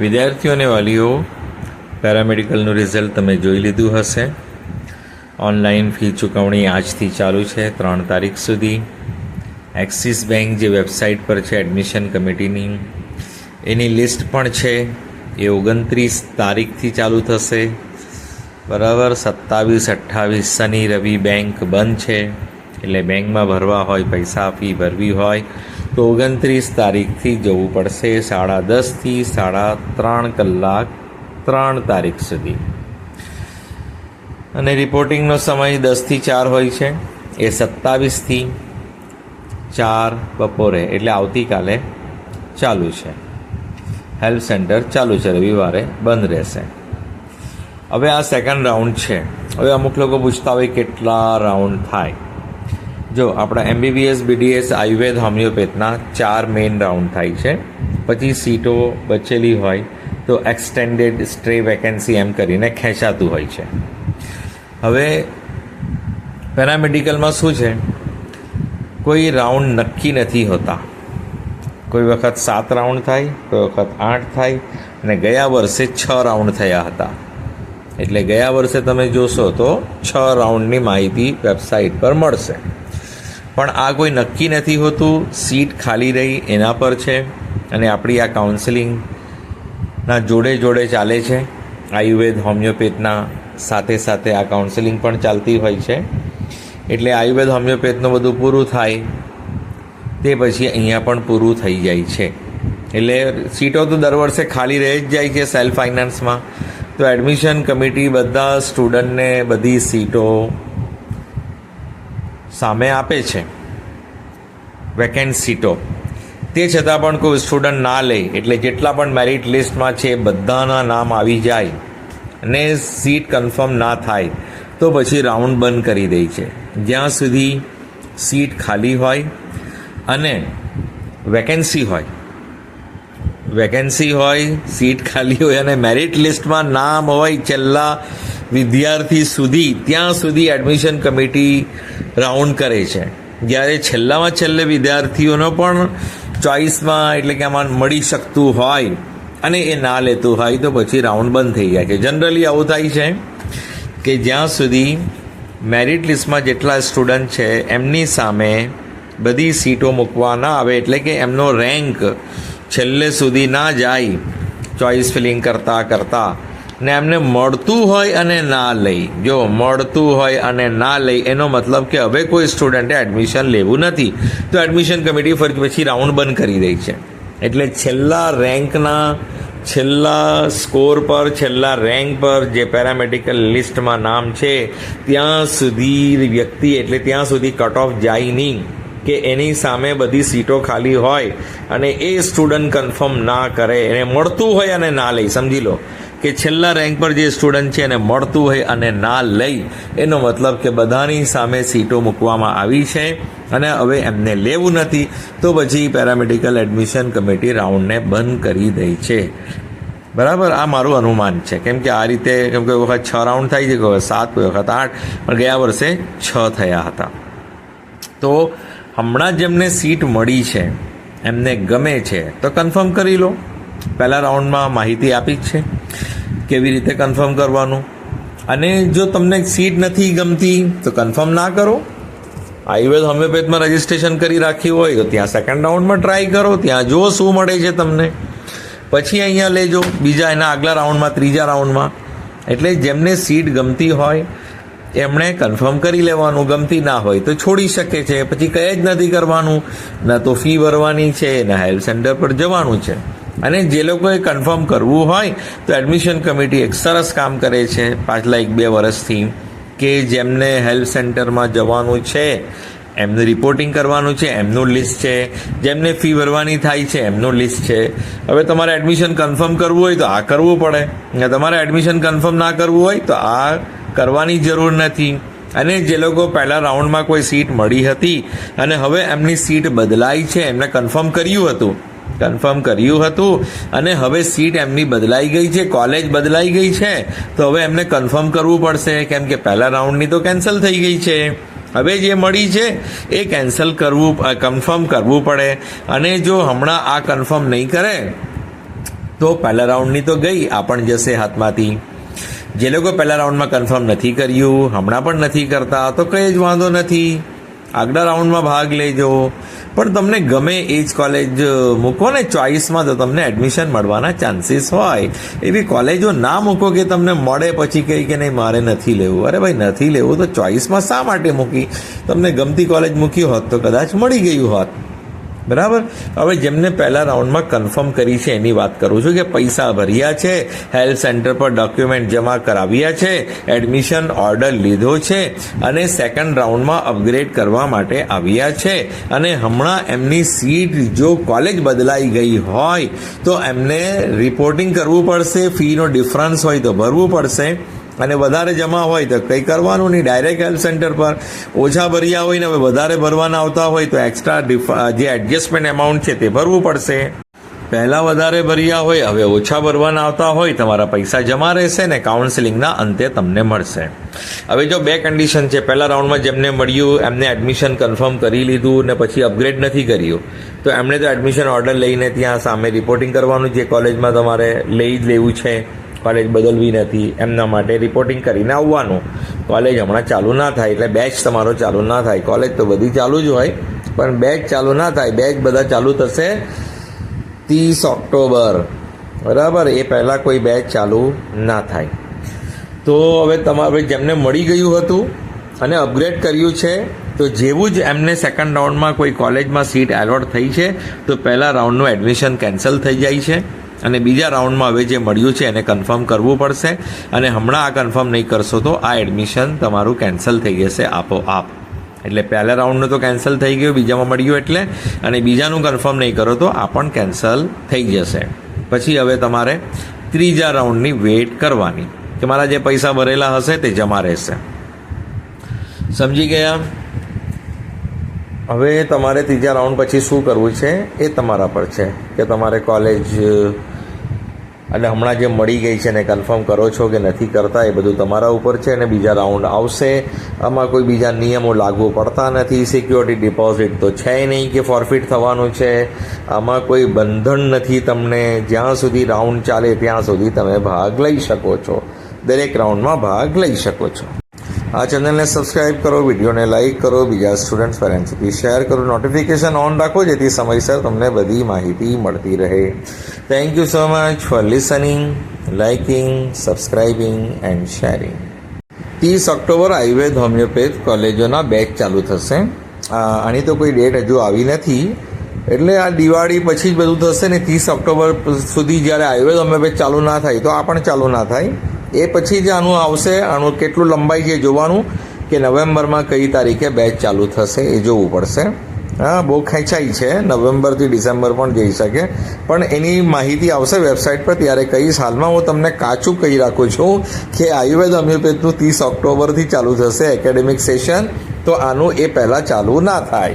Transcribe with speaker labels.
Speaker 1: વિદ્યાર્થીઓ અને વાલીઓ, પેરામેડિકલનું રિઝલ્ટ તમે જોઈ લીધું હશે. ઓનલાઈન ફી ચૂકવણી આજથી ચાલુ છે, ત્રણ તારીખ સુધી. એક્સિસ બેંક જે વેબસાઇટ પર છે, એડમિશન કમિટીની, એની લિસ્ટ પણ છે. એ ઓગણત્રીસ તારીખથી ચાલુ થશે. બરાબર સત્તાવીસ, અઠ્ઠાવીસ શનિ, રવિ બેંક બંધ છે. એટલે બેંકમાં ભરવા હોય, પૈસા ફી ભરવી હોય. તો ઓગણત્રીસ તારીખથી જવું પડશે સાડા દસથી સાડા ત્રણ કલાક ત્રણ તારીખ સુધી. અને રિપોર્ટિંગનો સમય દસથી ચાર હોય છે. એ સત્તાવીસથી ચાર બપોરે, એટલે આવતીકાલે ચાલુ છે. હેલ્પ સેન્ટર ચાલુ છે, રવિવારે બંધ રહેશે. હવે આ સેકન્ડ રાઉન્ડ છે. હવે અમુક લોકો પૂછતા હોય કેટલા રાઉન્ડ થાય. જો આપણા એમબીબીએસ બીડીએસ આયુર્વેદ, હોમિયોપેથના ચાર મેઇન રાઉન્ડ થાય છે. પછી સીટો બચેલી હોય તો એક્સટેન્ડેડ સ્ટ્રે વેકેન્સી એમ કરીને ખેંચાતું હોય છે. હવે પેરામેડિકલમાં શું છે? કોઈ રાઉન્ડ નક્કી નથી હોતા. કોઈ વખત સાત રાઉન્ડ થાય, કોઈ વખત આઠ થાય અને ગયા વર્ષે છ રાઉન્ડ થયા હતા. એટલે ગયા વર્ષે તમે જોશો તો છ રાઉન્ડની માહિતી વેબસાઇટ પર મળશે. પણ આ કોઈ નક્કી નથી હોતું. સીટ ખાલી રહી એના પર છે અને આપણી આ કાઉન્સેલિંગના જોડે જોડે ચાલે છે. આયુર્વેદ, હોમિયોપેથના સાથે સાથે આ કાઉન્સેલિંગ પણ ચાલતી હોય છે. એટલે આયુર્વેદ, હોમિયોપેથનું બધું પૂરું થાય તે પછી અહીંયા પણ પૂરું થઈ જાય છે. એટલે સીટો તો દર વર્ષે ખાલી રહી જ જાય છે સેલ્ફ ફાઇનાન્સમાં તો એડમિશન કમિટી બધા સ્ટુડન્ટને બધી સીટો સામે આપે છે. વેકેન્ટ સીટો. તે છતાં પણ કોઈ સ્ટુડન્ટ ના લે, એટલે જેટલા પણ મેરિટ લિસ્ટમાં છે બધાના નામ આવી જાય અને સીટ કન્ફર્મ ના થાય, તો પછી રાઉન્ડ બંધ કરી દે છે. જ્યાં સુધી સીટ ખાલી હોય અને વેકેન્સી હોય. વેકેન્સી હોય, સીટ ખાલી હોય અને મેરિટ લિસ્ટમાં નામ હોય, છેલ્લા વિદ્યાર્થી સુધી, ત્યાં સુધી એડમિશન કમિટી રાઉન્ડ કરે છે. જ્યારે છેલ્લામાં છેલ્લે વિદ્યાર્થીઓનો પણ ચોઇસમાં એટલે કે આમાં મળી શકતું હોય અને એ ના લેતું હોય તો પછી રાઉન્ડ બંધ થઈ જાય છે. જનરલી આવું થાય છે કે જ્યાં સુધી મેરિટ લિસ્ટમાં જેટલા સ્ટુડન્ટ છે, એમની સામે બધી સીટો મૂકવા ના આવે, એટલે કે એમનો રેન્ક છેલ્લે સુધી ના જાય ચોઇસ ફિલિંગ કરતાં કરતાં ને એમને મળતું હોય અને ના લઈ. જો મળતું હોય અને ના લઈ, એનો મતલબ કે હવે કોઈ સ્ટુડન્ટે એડમિશન લેવું નથી. તો એડમિશન કમિટી ફરી પછી રાઉન્ડ બંધ કરી દે છે. એટલે છેલ્લા રેન્કના, છેલ્લા સ્કોર પર, છેલ્લા રેન્ક પર જે પેરામેડિકલ લિસ્ટમાં નામ છે, ત્યાં સુધી વ્યક્તિ, એટલે ત્યાં સુધી કટ ઓફ જાય નહીં. કે એની સામે બધી સીટો ખાલી હોય અને એ સ્ટુડન્ટ કન્ફર્મ ના કરે, એને મળતું હોય અને ના લઈ, સમજી લો. કે છેલ્લા રેન્ક પર જે સ્ટુડન્ટ છે એને મળતું હોય અને ના લઈ, એનો મતલબ કે બધાની સામે સીટો મૂકવામાં આવી છે અને હવે એમને લેવું નથી, તો પછી પેરામેડિકલ એડમિશન કમિટી રાઉન્ડને બંધ કરી દે છે. બરાબર? આ મારું અનુમાન છે. કેમ કે આ રીતે, કેમ કે વખત છ રાઉન્ડ થાય છે, કોઈ વખત સાત, કોઈ વખત આઠ, પણ ગયા વર્ષે છ થયા હતા. તો હમણાં જેમને સીટ મળી છે, એમને ગમે છે, તો કન્ફર્મ કરી લો. પહેલા રાઉન્ડમાં માહિતી આપી જ છે. કેવી રીતે કન્ફર્મ કરવાનું? અને જો તમને સીટ નથી ગમતી, તો કન્ફર્મ ના કરો. આયુર્વેદ હોમિયોપેથમાં રજિસ્ટ્રેશન કરી રાખ્યું હોય, તો ત્યાં સેકન્ડ રાઉન્ડમાં ટ્રાય કરો, ત્યાં જુઓ શું મળે છે તમને. પછી અહીંયા લેજો, બીજા એના આગલા રાઉન્ડમાં ત્રીજા રાઉન્ડમાં એટલે જેમને સીટ ગમતી હોય, એમણે કન્ફર્મ કરી લેવાનું, ગમતી ના હોય તો છોડી શકે છે. પછી કંઈ જ નથી કરવાનું. ના તો ફી ભરવાની છે, ના હેલ્થ સેન્ટર પર જવાનું છે. અને જે લોકોએ કન્ફર્મ કરવું હોય તો એડમિશન કમિટી એક સરસ કામ કરે છે. પાછલા એક બે વર્ષથી કે જેમને હેલ્થ સેન્ટરમાં જવાનું છે, એમનું રિપોર્ટિંગ કરવાનું છે, એમનું લિસ્ટ છે. જેમને ફી ભરવાની થાય છે, એમનું લિસ્ટ છે. હવે તમારે એડમિશન કન્ફર્મ કરવું હોય તો આ કરવું પડે. ને તમારે એડમિશન કન્ફર્મ ના કરવું હોય તો આ કરવાની જરૂર નથી. અને જે લોકો પહેલાં રાઉન્ડમાં કોઈ સીટ મળી હતી અને હવે એમની સીટ બદલાઈ છે, એમને કન્ફર્મ કર્યું હતું કન્ફર્મ કર્યું હતું અને હવે સીટ એમની બદલાઈ ગઈ છે કોલેજ બદલાઈ ગઈ છે. તો હવે એમને કન્ફર્મ કરવું પડશે, કેમ કે પહેલા રાઉન્ડની તો કેન્સલ થઈ ગઈ છે. હવે જે મળી છે, એ કેન્સલ કરવું કન્ફર્મ કરવું પડે. અને જો હમણાં આ કન્ફર્મ નહીં કરે, તો પહેલા રાઉન્ડની તો ગઈ, આ પણ જશે હાથમાંથી. જે લોકો પહેલા રાઉન્ડમાં કન્ફર્મ નથી કર્યું, હમણાં પણ નથી કરતા, તો કંઈ જ વાંધો નથી. આગલા રાઉન્ડમાં ભાગ લેજો. પણ તમને ગમે એ જ કોલેજ મૂકો ને ચોઈસમાં તો તમને એડમિશન મળવાના ચાન્સીસ હોય. એવી કોલેજો ના મૂકો કે તમને મળે પછી કહી કે નહીં, મારે નથી લેવું. અરે ભાઈ, નથી લેવું તો ચોઈસમાં શા માટે મૂકી? તમને ગમતી કોલેજ મૂકી હોત તો કદાચ મળી ગયું હોત. બરાબર? હવે જેમને પહેલા રાઉન્ડમાં કન્ફર્મ કરી છે, એની વાત કરું છું કે પૈસા ભર્યા છે હેલ્થ સેન્ટર પર ડોક્યુમેન્ટ જમા કરાવ્યા છે એડમિશન ઓર્ડર લીધો છે અને સેકન્ડ રાઉન્ડમાં અપગ્રેડ કરવા માટે આવ્યા છે. અને હમણાં એમની સીટ જો કોલેજ બદલાઈ ગઈ હોય, તો એમને રિપોર્ટિંગ કરવું પડશે ફીનો ડિફરન્સ હોય તો ભરવું પડશે. અને વધારે જમા હોય તો કંઈ કરવાનું નહીં. ડાયરેક્ટ હેલ્થ સેન્ટર પર ઓછા ભર્યા હોય ને હવે વધારે ભરવાના આવતા હોય તો એક્સ્ટ્રા જે એડજસ્ટમેન્ટ એમાઉન્ટ છે તે ભરવું પડશે. પહેલાં વધારે ભર્યા હોય, હવે ઓછા ભરવાના આવતા હોય, તમારા પૈસા જમા રહેશે ને કાઉન્સેલિંગના અંતે તમને મળશે. હવે જો બે કન્ડિશન છે. પહેલા રાઉન્ડમાં જેમને મળ્યું, એમને એડમિશન કન્ફર્મ કરી લીધું ને પછી અપગ્રેડ નથી કર્યું, તો એમણે તો એડમિશન ઓર્ડર લઈને ત્યાં સામે રિપોર્ટિંગ કરવાનું, જે કોલેજમાં તમારે લઈ જ લેવું છે. કોલેજ બદલવી નથી, એમના માટે રિપોર્ટિંગ કરીને આવવાનું. કોલેજ હમણાં ચાલુ ના થાય, એટલે બેચ તમારો ચાલુ ના થાય. કોલેજ તો બધી ચાલુ જ હોય, પણ બેચ ચાલુ ના થાય બેચ બધા ચાલુ થશે ત્રીસ ઓક્ટોબર. બરાબર? એ પહેલાં કોઈ બેચ ચાલુ ના થાય. તો હવે તમારે જેમને મળી ગયું હતું અને અપગ્રેડ કર્યું છે, તો જેવું જ એમને સેકન્ડ રાઉન્ડમાં કોઈ કોલેજમાં સીટ એલોટ થઈ છે, તો પહેલા રાઉન્ડનું એડમિશન કેન્સલ થઈ જાય છે. અને બીજા રાઉન્ડમાં હવે જે મળ્યું છે એને કન્ફર્મ કરવું પડશે. અને હમણાં આ કન્ફર્મ નહીં કરશો તો આ એડમિશન તમારું કેન્સલ થઈ જશે આપોઆપ. એટલે પહેલા રાઉન્ડનું તો કેન્સલ થઈ ગયું, બીજામાં મળ્યું એટલે. અને બીજાનું કન્ફર્મ નહીં કરો તો આ પણ કેન્સલ થઈ જશે. પછી હવે તમારે ત્રીજા રાઉન્ડની વેઇટ કરવાની. કે મારા જે પૈસા ભરેલા હશે તે જમા રહેશે. સમજી ગયા? હવે તમારે ત્રીજા રાઉન્ડ પછી શું કરવું છે એ તમારા પર છે કે તમારે કોલેજ અને હમણાં જે મળી ગઈ છે એને કન્ફર્મ કરો છો કે નથી કરતા, એ બધું તમારા ઉપર છે અને બીજા રાઉન્ડ આવશે. આમાં કોઈ બીજા નિયમો લાગુ પડતા નથી. સિક્યોરિટી ડિપોઝિટ તો છે નહીં કે ફોરફિટ થવાનું છે. આમાં કોઈ બંધન નથી તમને. જ્યાં સુધી રાઉન્ડ ચાલે ત્યાં સુધી તમે ભાગ લઈ શકો છો. દરેક રાઉન્ડમાં ભાગ લઈ શકો છો. આ ચેનલને સબસ્ક્રાઇબ કરો, વિડીયોને લાઇક કરો, બીજા સ્ટુડન્ટ્સ પેરેન્ટ્સ સુધી શેર કરો. નોટિફિકેશન ઓન રાખો, જેથી સમયસર તમને બધી માહિતી મળતી રહે. Thank you so much for listening liking subscribing and sharing ત્રીસ ઓક્ટોબર આયુર્વેદ હોમિયોપેથ કોલેજોના બેચ ચાલુ થશે. આની તો કોઈ ડેટ હજુ આવી નથી. એટલે આ દિવાળી પછી જ બધું થશે ને ત્રીસ ઓક્ટોબર સુધી જ્યારે આયુર્વેદ હોમિયોપેથ ચાલુ ના થાય, તો આ પણ ચાલુ ના થાય. એ પછી જ આનું આવશે. આનું કેટલું લંબાઈ છે જોવાનું કે નવેમ્બરમાં કઈ તારીખે બેચ ચાલુ થશે એ જોવું પડશે. હા, બહુ ખેંચાઈ છે. નવેમ્બરથી ડિસેમ્બર પણ જઈ શકે. પણ એની માહિતી આવશે વેબસાઇટ પર ત્યારે કહીશ હાલમાં હું તમને કાચું કહી રાખું છું કે આયુર્વેદ હોમિયોપેથનું ત્રીસ ઓક્ટોબરથી ચાલુ થશે એકેડેમિક સેશન તો આનું એ પહેલાં ચાલુ ના થાય.